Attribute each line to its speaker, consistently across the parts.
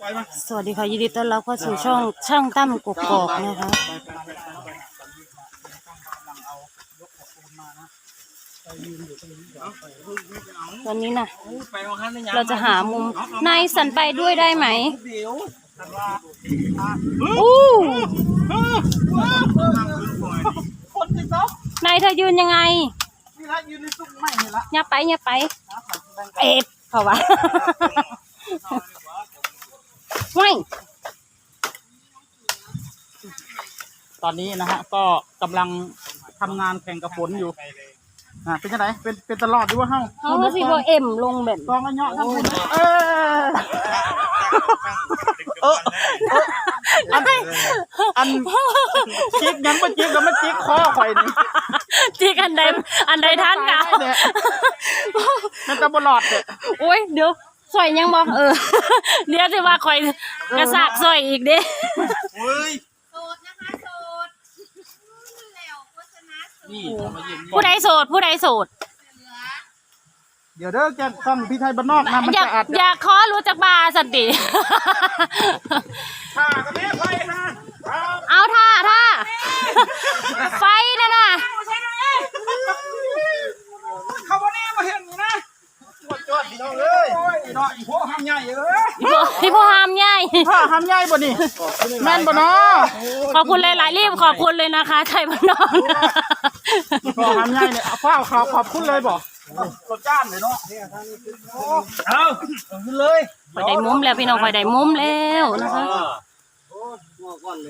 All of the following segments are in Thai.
Speaker 1: ปล่อยมา
Speaker 2: สวัสดีค่ะยินดีต้อนรับเข้าสู่ช่องช่างตั้มกกอกนะคะวันนี้นะ
Speaker 1: ไปเอาหันได้ยัง
Speaker 2: เราจะหามุมนายสันไปด้วยได้ไหม
Speaker 1: เดี๋ยว
Speaker 2: อู้
Speaker 1: คนติดเนาะ
Speaker 2: นายเธอยืนยังไง
Speaker 1: นี่ละยืนในซุ้มไม่นี่ละ
Speaker 2: อย่าไปอย่าไป เอ็ดเพราะว่า ไม่
Speaker 1: ตอนนี้นะฮะ ก็กำลังทำงานแข่งกับฝนอยู่อ่าเป็นยังไงเป็นเป็นตลอดดีว่าเฮ้า
Speaker 2: เขาก็สิบเอ็มลงแบบ
Speaker 1: กองอันเนาะทั้งคุณเออเออเอออันอันจิ๊กยังไม่จิ๊กก็ไม่จิ๊กคอข่อยนี่
Speaker 2: จีกันใดอันใดท่านกะ
Speaker 1: เนี่ยมันจะบลอดเนี่ย
Speaker 2: โอ้ยเดี๋ยว สอยยังบอกเออ เดี๋ยวจะว่าคอยกระสากสอยอีกเด้
Speaker 1: เฮ้ย
Speaker 3: โสดนะคะโสดแล้วโฆษณาโสด
Speaker 1: นี่ทำมาเย็น
Speaker 2: ผู้ใดโสดผู้ใดโสด
Speaker 3: เหลือ
Speaker 1: เดี๋ยวเด้อแกซ่องพี่ไทยบ้านนอกนะมัน
Speaker 2: อยาก
Speaker 1: จะอัด
Speaker 2: อยากขอรู้จักบาสันติ
Speaker 1: ข่ากระเทยไฟนะ
Speaker 2: เอาท่าท่าไฟนั่นน่ะ
Speaker 1: เขาวันนี้มาเห็นนี่นะจวดจวดพี่น้องเอ้ยโอ้ยเนาะอีพวกห้ามใหญ่เอ้ย
Speaker 2: พี่พ่อพี่พ่อหามใหญ่
Speaker 1: พ่อห้ามใหญ่บ่นี่แม่นบ่เนาะ
Speaker 2: ขอบคุณเลยหลายรีบขอบคุณเลยนะคะไทยบ้านนอก
Speaker 1: พ่อห้ามใหญ่เนี่ยเอาฟ้าขอขอบคุณเลยบ่รถจ้านเลยเนาะเอาเอาขึ้นเลย
Speaker 2: คอยได้มุมแล้วพี่น้องคอยได้มุมแล้วนะคะ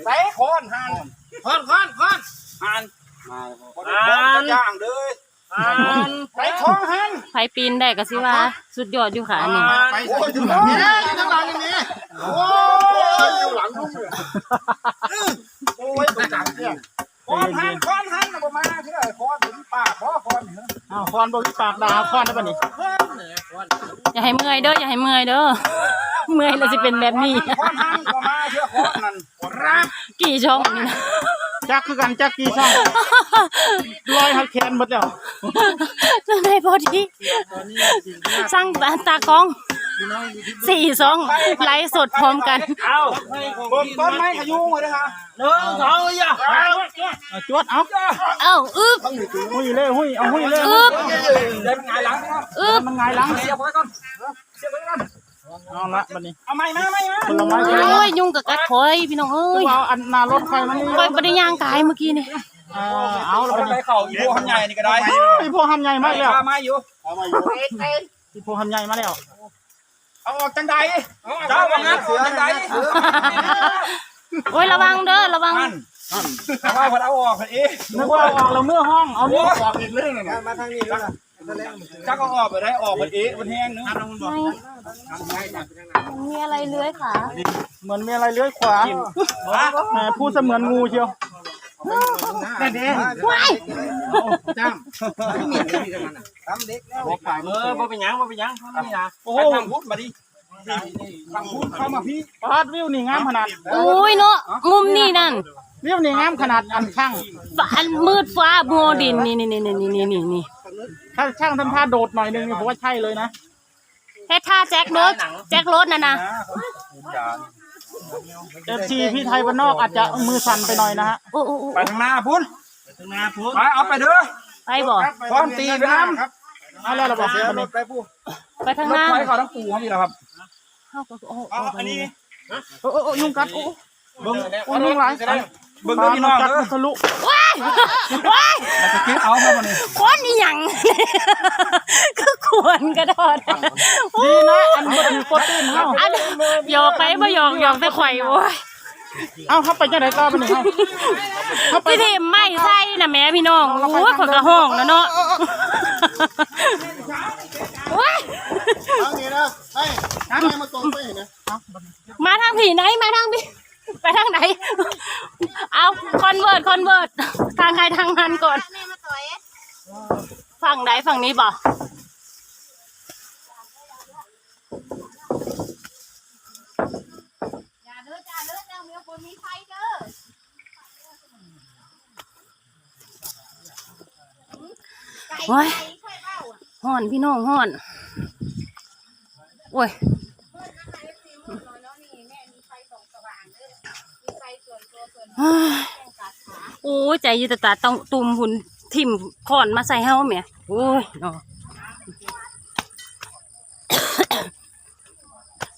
Speaker 1: ใส่คอนหันคอนคอนคอนหันหันย่างเด้ อหันใส่คอนหัน
Speaker 2: ไฟปีนได้ก็สิว่า สุดยอดอยู่ค่ะอันนี้
Speaker 1: ไปโอ้ยอยู่หลังนี่อยู่หลังนี่โอ้ยอยู่หลังลุงเลยโอ้ยตกใจเนี่ยคอนหันคอนหันน่ะบ่มาเท่าไหร่คอนถึงปากบ่คอนเหรออ้าวคอนบ่มีปากด่าคอนได้ป่ะนี่
Speaker 2: อย่าให้เมื่อยเด้ออย่าให้เมื่อยเด้อเมื่อยแล้วสิเป็นแบบนี้
Speaker 1: คอนหันบ่มาเชื่อคอนนั่นรัก
Speaker 2: กี่ช่องนี่นะ
Speaker 1: จักคือกันจักกี่ช่องลอยหักแขนหมดแล้ว
Speaker 2: จังได้พอดีสร้างตาตากล้องสี่ซองไลฟ์สดพร้อมกัน
Speaker 1: เอาเบิ่งต้นไม้ขยุงเลยนะคะหนึ่งสองอย่าจวดเอา
Speaker 2: เอ้าอึ๊บ
Speaker 1: หุยเลยหุยเอาหุยเลย
Speaker 2: อึ๊บ
Speaker 1: เดี๋ยวมันหงายหลัง
Speaker 2: อึ๊บ
Speaker 1: มันหงายหลังเสียบไว้ก่อนเสียบไว้ก่อน เอาละบัดนี้เอาไม้มาไม้มาผลไม้
Speaker 2: โอ้ยยุงกับกัดคอยพี่น้องเอ้ย
Speaker 1: เอาอันนารถไฟมันนี่
Speaker 2: คอยไม่ได้ย่างกายเมื่อกี้นี่
Speaker 1: เอาละบัดนี้
Speaker 4: เข่าอีโบทำใหญ่นี่ก็ได้
Speaker 1: พี่พวกทำใหญ่มากแล้ว
Speaker 4: มาอยู่
Speaker 1: พี่พวกทำใหญ่มาแล้ว
Speaker 4: เอาออกจังใดเจ้าว่างั้นออกจังใด
Speaker 2: โอ้ยระวังเด้อระวัง
Speaker 4: แต่ว่าพอเอาออกเอง
Speaker 1: นึกว่าเอาออกแล้วเมื่อห้องเอานี่
Speaker 4: ออกอีกเรื่องนึงมาทางนี้แล้ว จักก็ออกไปได้ออกมันเอ๊ะมันแห้งนึง
Speaker 2: มีอะไรเลื้อยขา
Speaker 1: เหมือนมีอะไรเลื้อยขวาแหมพูดเสมือนงูเชียว
Speaker 4: นั่นเอง
Speaker 2: ว้าย
Speaker 1: จ้าม
Speaker 4: บอกไปเออบ่เป็นยังบ่เป็นยังนี่นะ
Speaker 1: โอ้โห
Speaker 4: ทางพุทธมาดิทางพุทธเข้ามาพี่
Speaker 1: ปาดวิวนี่งามขนาด
Speaker 2: โอ้ยเนาะมุมนี่นั่น
Speaker 1: วิวนี่งามขนาดอันข้าง
Speaker 2: อันมืดฟ้ามัวดินนี่นี่นี่นี่นี่นี่นี่
Speaker 1: ถ้าช่างทำท่าโดดหน่อยนึงนี่ผมว่าใช่เลยนะ
Speaker 2: เฮ็ดท่าแจ็ครถแจ็ครถน่ะนะ
Speaker 1: เอฟซีพี่ไทยบ้านนอกอาจจะมือสั่นไปหน่อยนะฮะ
Speaker 2: โอ้โอ้โอ้
Speaker 4: ไปทางหน้าพุทธทางหน้าพุทธไปเอาไปเด้อ
Speaker 2: ไปบ่
Speaker 4: พร้อมตีไปน้ำ
Speaker 1: เอาแล้วเราบอกวันนี้
Speaker 4: ไปปู
Speaker 2: ไปทาง
Speaker 4: ร
Speaker 2: ห
Speaker 4: ถ
Speaker 2: น้า
Speaker 4: ไฟเขาทั้งปูเขามีแล้วครับ
Speaker 2: เข้าก็โอ้โอ้
Speaker 4: เอาอันนี้
Speaker 1: โอ้โอ้โอ้ยุงกัดโอ้
Speaker 4: เบิ้ง
Speaker 1: โอ้ยุงหลาย
Speaker 4: เบิ้งเบิ้งพี่น้อง
Speaker 1: กัด
Speaker 4: เด้อ
Speaker 1: ทะลุ
Speaker 2: ว้ายว้าย
Speaker 4: จะคิดเอามาบ่นี่
Speaker 2: คนนี่หยังคือควรกระโดด
Speaker 1: ดีนะอันนี้ถือกดตีนเฮา
Speaker 2: อันหยอกไปบ่หยอกหยอกแต่ข่อยโอ้ย
Speaker 1: เอาเข้าไปจังได๋ต่อไปนี่เฮาเข้าไป
Speaker 2: พี่ทีมไม่ใช่นะแม่พี่น้องโอ้ยข่อยก็ห้องแล้วเนาะว้าย
Speaker 5: เอางี้นะให้ให้มาตรงไปนะ
Speaker 2: มาทางผีไหนมาทางพี่ไปทางไหน เอาคอนเวิร์ตคอนเวิร์ตทางใครทางมันก่อน
Speaker 3: แม่มาต่อย
Speaker 2: ฝั่งไหนฝั่งนี้บ่
Speaker 3: อย่าเด้อจ้าเด้อจ้าเมียคนมีไฟเด้อ
Speaker 2: โอ้ย
Speaker 3: ไฟช่วยเบ้า
Speaker 2: ห่อนพี่น้องห่อน โอ้ย
Speaker 3: เนาะนี่
Speaker 2: เฮ้ย โอ้ยใจอยูแตตาต้องตุ่มหุ่นทิ่มขอนมาใส่เฮาแหม่โอ้ยเนาะ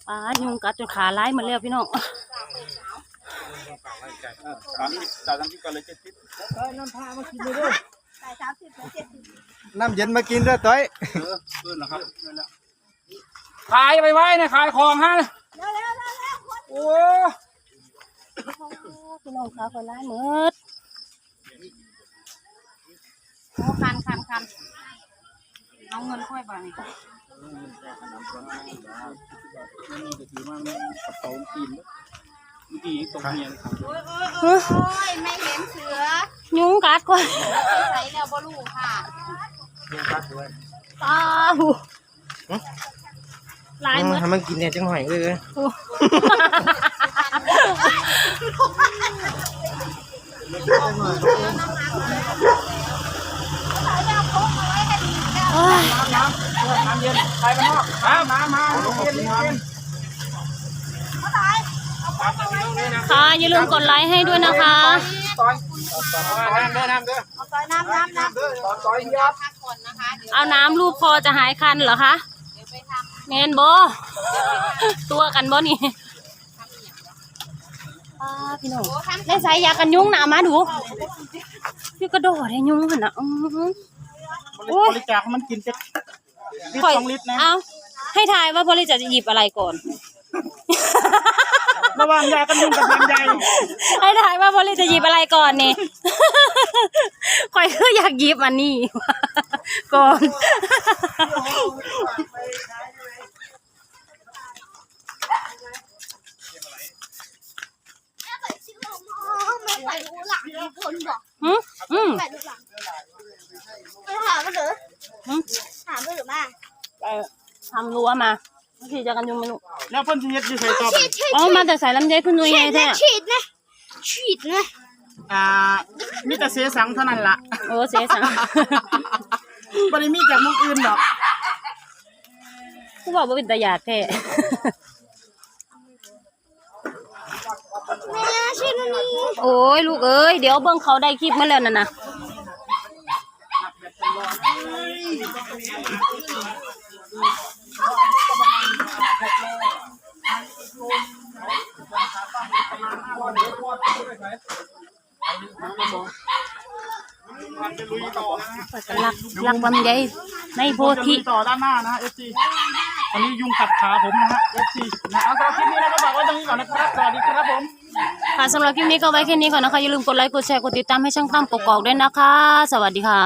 Speaker 2: ป้ายุงกัดจนขาลายหมาแล้วพี่น้อง
Speaker 1: สามสิบสามสิบกันเลยเจ็ดสิบ
Speaker 3: ใส่สามสิบถึงเจ็ดสิบ
Speaker 4: น้ำเย็นมากินด้วยต้อย
Speaker 1: เออเพื่อนนะครับนั่นแหละ
Speaker 4: ขายไปไว้นะขายของฮะ
Speaker 3: เร็วเร็วเร็วเร็วคน
Speaker 4: โอ้
Speaker 2: พี่น้องขาคนลายหมดโอ้คันคันคันเอาเงินค่อยไปนี่
Speaker 1: นี่ก็ถือว่าแม่กระเป๋าตีนเมื่อกี้ตรงนี้นะครับ
Speaker 3: โอ้ยโอ้ยโอ้ยโอ้ยไม่เห็นเสือ
Speaker 2: ยุงกัดก่อน
Speaker 3: ใส่แล้วบ่รู้ค่ะ
Speaker 2: ป้าหูลายหมด
Speaker 4: ทำมันกินเนี่ยจังหอยเลย
Speaker 2: โอ้
Speaker 3: ใส่แล้วพกเอาไว้ให้ดีแล้ว
Speaker 2: โอ้ย
Speaker 4: น้ำเย็นไปกันนอกน้ำมามาเย็นเย็น
Speaker 3: เท่าไหร่เอาพกเอาไว้ให้ดี
Speaker 2: ค่ะอย่าลืมกดไลค์ให้ด้วยนะคะ
Speaker 4: ต้อยน้ำเด้อน้ำเด้อ
Speaker 3: เอาใส่น้ำน้ำน้ำ
Speaker 4: เด้อต้อยเฮีย
Speaker 3: พักก่อนนะคะเดี๋ยว
Speaker 2: เอาน้ำรูปคอจะหายคันเหรอคะ
Speaker 3: เดี๋ยวไปทำ
Speaker 2: เมนโบตัวกันบ่นี่ ป้าพี่น้อง
Speaker 3: โอ้ทำ
Speaker 2: ได้ใส่ยากันยุงนะเอามาดูพี่กระโดดให้ยุงหันนะอื้อหือ
Speaker 1: บริจาคมันกินจะลิตร
Speaker 2: ข่อย
Speaker 1: สองลิตรนะ
Speaker 2: เอาให้ทายว่าพอลิจะหยิบอะไรก่อน
Speaker 1: ระหว่างยากันยุงกับลำไย
Speaker 2: ให้ทายว่าพอลิจะหยิบอะไรก่อนนี่ข่อยคืออยากหยิบอันนี้ก่อน
Speaker 3: แม่ใส่ชิ้นลม อ๋อแม่ใส่หูหลังมีคนบอก
Speaker 2: อืมอืม
Speaker 3: ใส่หูหลังไปถามมันเหรอ
Speaker 2: อืม
Speaker 3: ถามมันหรือมา
Speaker 2: ไปทำรั้วมาบางทีจะกันยุงไม่รู้
Speaker 1: แล้วเพิ่นสิเฮ็ดอยู่ใส่ต่อไป
Speaker 3: ฉีดฉีด
Speaker 2: อ๋อมาแต่ใส่ลำไยขึ้นหน่วย
Speaker 3: ฉีด
Speaker 2: แท้
Speaker 3: นะฉีดนะฉีดนะ
Speaker 1: อ่ามีแต่เสียสังเท่านั้นล่ะ
Speaker 2: โอ้เสียสัง
Speaker 1: บ่ได้มีจากมุกอื่นดอก
Speaker 2: ผู้บอกว่าเป็นตาหยาดแท้
Speaker 3: แม่ฉีดนี่
Speaker 2: โอ้ยลูกเอ้ยเดี๋ยวเบิ่งเขาได้คลิปมาแล้วน่ะนะลักลักลำไยในโพธิ
Speaker 1: ต่อด้านหน้านะฮะ FC ตอนนี้ยุงกัดขาผมนะฮะ FC นะเอาสำหรับคลิปนี้เราก็ฝากไว้ตรงนี้ก่อนนะครับสวัสดีครับผม
Speaker 2: ค่ะสำหรับคลิปนี้ก็ไว้แค่นี้ก่อนนะคะ อย่าลืมกดไลค์ กดแชร์ กดติดตามให้ช่างตั้มกกอกด้วยนะคะ สวัสดีค่ะ